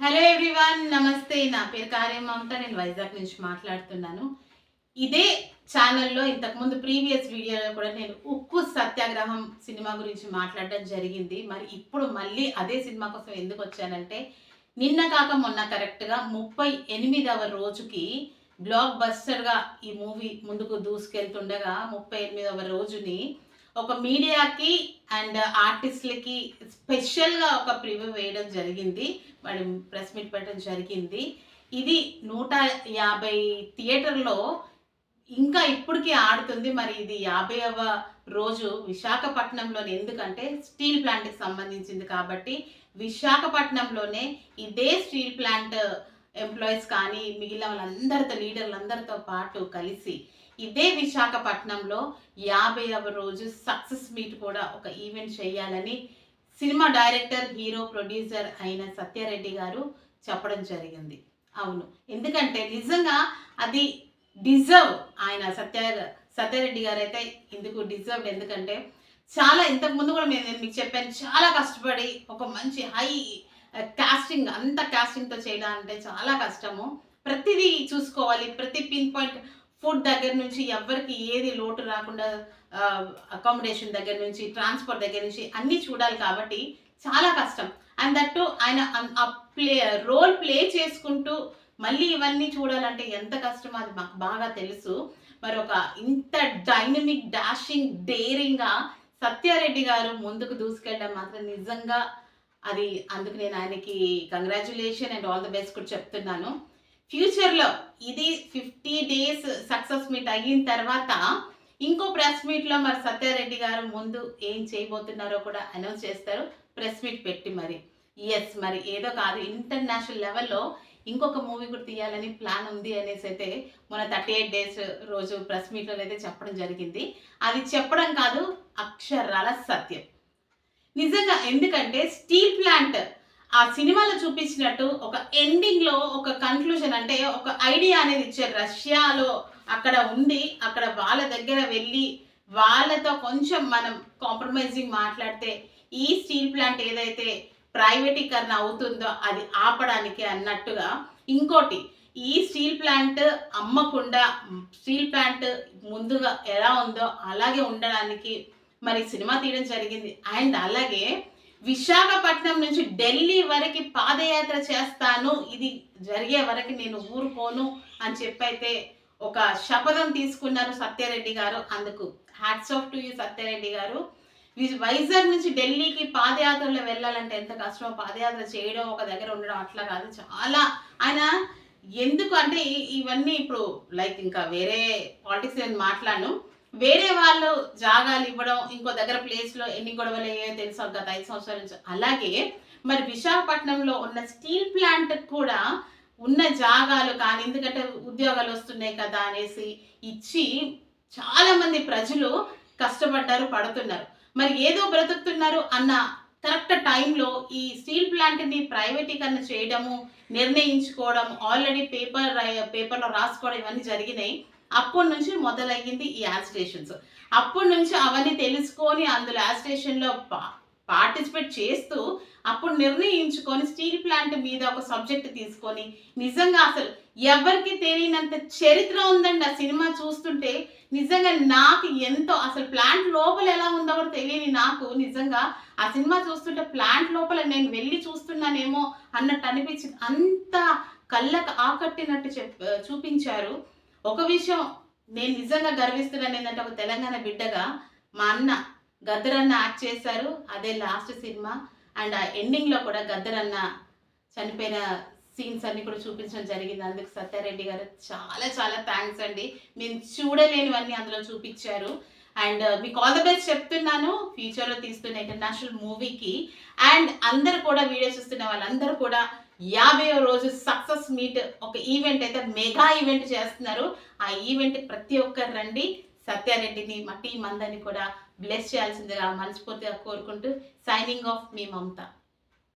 Hello everyone నమస్తే. నా పేరు కార్యం మమత. నేను వైజాగ్ నుంచి మాట్లాడుతున్నాను. ఇదే ఛానల్లో ఇంతకుముందు ప్రీవియస్ వీడియోలో కూడా నేను ఉక్కు సత్యాగ్రహం సినిమా గురించి మాట్లాడడం జరిగింది. మరి ఇప్పుడు మళ్ళీ అదే సినిమా కోసం ఎందుకు వచ్చానంటే నిన్న కాక మొన్న కరెక్ట్గా ముప్పై ఎనిమిదవ రోజుకి బ్లాక్ బస్టర్గా ఈ మూవీ ముందుకు దూసుకెళ్తుండగా ముప్పై ఎనిమిదవ రోజుని ఒక మీడియాకి అండ్ ఆర్టిస్ట్లకి స్పెషల్గా ఒక ప్రివ్యూ వేయడం జరిగింది. మరి ప్రెస్ మీట్ పెట్టడం జరిగింది. ఇది నూట యాభై థియేటర్లో ఇంకా ఇప్పటికీ ఆడుతుంది. మరి ఇది యాభైవ రోజు విశాఖపట్నంలోనే. ఎందుకంటే స్టీల్ ప్లాంట్కి సంబంధించింది కాబట్టి విశాఖపట్నంలోనే ఇదే స్టీల్ ప్లాంట్ ఎంప్లాయీస్ కానీ మిగిలిన వాళ్ళందరితో లీడర్లందరితో పాటు కలిసి ఇదే విశాఖపట్నంలో యాభైవ రోజు సక్సెస్ మీట్ కూడా ఒక ఈవెంట్ చేయాలని సినిమా డైరెక్టర్ హీరో ప్రొడ్యూసర్ అయిన సత్యారెడ్డి గారు చెప్పడం జరిగింది. అవును. ఎందుకంటే నిజంగా అది డిజర్వ్ ఆయన సత్య సత్యారెడ్డి గారు అయితే ఇందుకు డిజర్వ్డ్. ఎందుకంటే చాలా ఇంతకుముందు కూడా నేను నేను మీకు చెప్పాను చాలా కష్టపడి ఒక మంచి హై కాస్టింగ్ అంత కాస్టింగ్తో చేయడం అంటే చాలా కష్టము. ప్రతిదీ చూసుకోవాలి ప్రతి పిన్ పాయింట్ ఫుడ్ దగ్గర నుంచి ఎవరికి ఏది లోటు రాకుండా అకామిడేషన్ దగ్గర నుంచి ట్రాన్స్పోర్ట్ దగ్గర నుంచి అన్నీ చూడాలి కాబట్టి చాలా కష్టం. అండ్ దట్టు ఆయన ఆ ప్లే రోల్ ప్లే చేసుకుంటూ మళ్ళీ ఇవన్నీ చూడాలంటే ఎంత కష్టమో అది మాకు బాగా తెలుసు. మరి ఒక ఇంత డైనమిక్ డాషింగ్ డేరింగ్గా సత్యారెడ్డి గారు ముందుకు దూసుకెళ్ళడం మాత్రం నిజంగా అది అందుకు నేను ఆయనకి congratulation and all the best కూడా చెప్తున్నాను. ఫ్యూచర్లో ఇది ఫిఫ్టీ డేస్ సక్సెస్ మీట్ అయిన తర్వాత ఇంకో ప్రెస్ మీట్లో మరి సత్యారెడ్డి గారు ముందు ఏం చేయబోతున్నారో కూడా అనౌన్స్ చేస్తారు. ప్రెస్ మీట్ పెట్టి మరి. ఎస్ మరి ఏదో కాదు ఇంటర్నేషనల్ లెవెల్లో ఇంకొక మూవీ కూడా తీయాలని ప్లాన్ ఉంది అనేసి అయితే మన థర్టీ ఎయిట్ డేస్ రోజు ప్రెస్ మీట్లో అయితే చెప్పడం జరిగింది. అది చెప్పడం కాదు అక్షరాల సత్యం. నిజంగా ఎందుకంటే ఆ సినిమాలో చూపించినట్టు ఒక ఎండింగ్లో ఒక కన్క్లూజన్ అంటే ఒక ఐడియా అనేది ఇచ్చారు రష్యాలో అక్కడ ఉండి అక్కడ వాళ్ళ దగ్గర వెళ్ళి వాళ్ళతో కొంచెం మనం కాంప్రమైజింగ్ మాట్లాడితే ఈ స్టీల్ ప్లాంట్ ఏదైతే ప్రైవేటీకరణ అవుతుందో అది ఆపడానికి అన్నట్టుగా ఇంకోటి ఈ స్టీల్ ప్లాంట్ అమ్మకుండా స్టీల్ ప్లాంట్ ముందుగా ఎలా ఉందో అలాగే ఉండడానికి మరి సినిమా తీయడం జరిగింది. అండ్ అలాగే విశాఖపట్నం నుంచి ఢిల్లీ వరకు పాదయాత్ర చేస్తాను. ఇది జరిగే వరకు నేను ఊరుకోను అని చెప్పైతే ఒక శపథం తీసుకున్నారు సత్యారెడ్డి గారు. అందుకు hats off to you Satyareddy గారు. వి- వైజాగ్ నుంచి ఢిల్లీకి పాదయాత్రలో వెళ్ళాలంటే ఎంత కష్టమో పాదయాత్ర చేయడం ఒక దగ్గర ఉండడం అట్లా కాదు. చాలా ఆయన ఎందుకు అంటే ఇవన్నీ ఇప్పుడు లైక్ ఇంకా వేరే పాలిటిక్స్ నేను మాట్లాడను. వేరే వాళ్ళు జాగాలు ఇవ్వడం ఇంకో దగ్గర ప్లేస్లో ఎన్ని గొడవలు అయ్యాయో తెలుసా? గత ఐదు సంవత్సరాల నుంచి. అలాగే మరి విశాఖపట్నంలో ఉన్న స్టీల్ ప్లాంట్ కూడా ఉన్న జాగాలు కానీ ఎందుకంటే ఉద్యోగాలు వస్తున్నాయి కదా అనేసి ఇచ్చి చాలామంది ప్రజలు కష్టపడ్డారు పడుతున్నారు. మరి ఏదో బ్రతుకుతున్నారు అన్న కరెక్ట్ టైంలో ఈ స్టీల్ ప్లాంట్ని ప్రైవేటీకరణ చేయడము నిర్ణయించుకోవడం ఆల్రెడీ పేపర్ పేపర్లో రాసుకోవడం ఇవన్నీ జరిగినాయి. అప్పటి నుంచి మొదలయ్యింది ఈ యాజిటేషన్స్. అప్పటి నుంచి అవన్నీ తెలుసుకొని అందులో యాజిటేషన్లో పార్టిసిపేట్ చేస్తూ అప్పుడు నిర్ణయించుకొని స్టీల్ ప్లాంట్ మీద ఒక సబ్జెక్ట్ తీసుకొని నిజంగా అసలు ఎవరికి తెలియనంత చరిత్ర ఉందండి ఆ సినిమా చూస్తుంటే. నిజంగా నాకు ఎంతో అసలు ప్లాంట్ లోపల ఎలా ఉందో కూడా తెలియని నాకు నిజంగా ఆ సినిమా చూస్తుంటే ప్లాంట్ లోపల నేను వెళ్ళి చూస్తున్నానేమో అన్నట్టు అనిపించింది. అంత కళ్ళకు ఆకట్టినట్టు చెప్ చూపించారు. ఒక విషయం నేను నిజంగా గర్విస్తున్నాను ఏంటంటే ఒక తెలంగాణ బిడ్డగా మా అన్న గద్దరన్న యాక్ట్ చేశారు అదే లాస్ట్ సినిమా. అండ్ ఆ ఎండింగ్లో కూడా గద్దరన్న చనిపోయిన సీన్స్ అన్ని కూడా చూపించడం జరిగింది. అందుకు సత్యారెడ్డి గారు చాలా చాలా థ్యాంక్స్ అండి. మేము చూడలేనివన్నీ అందులో చూపించారు. అండ్ uh, మీకు ఆల్ ద బెస్ట్ చెప్తున్నాను. ఫ్యూచర్లో తీస్తున్న ఇంటర్నేషనల్ మూవీకి అండ్ అందరు కూడా వీడియో చూస్తున్న వాళ్ళందరూ కూడా యాభై రోజు సక్సెస్ మీట్ ఒక ఈవెంట్ అయితే మెగా ఈవెంట్ చేస్తున్నారు. ఆ ఈవెంట్ ప్రతి ఒక్కరు రండి. సత్యారెడ్డిని మా టీం అందరినీ కూడా బ్లెస్ చేయాల్సిందిగా మనస్ఫూర్తిగా కోరుకుంటూ సైనింగ్ ఆఫ్ మీ మమత.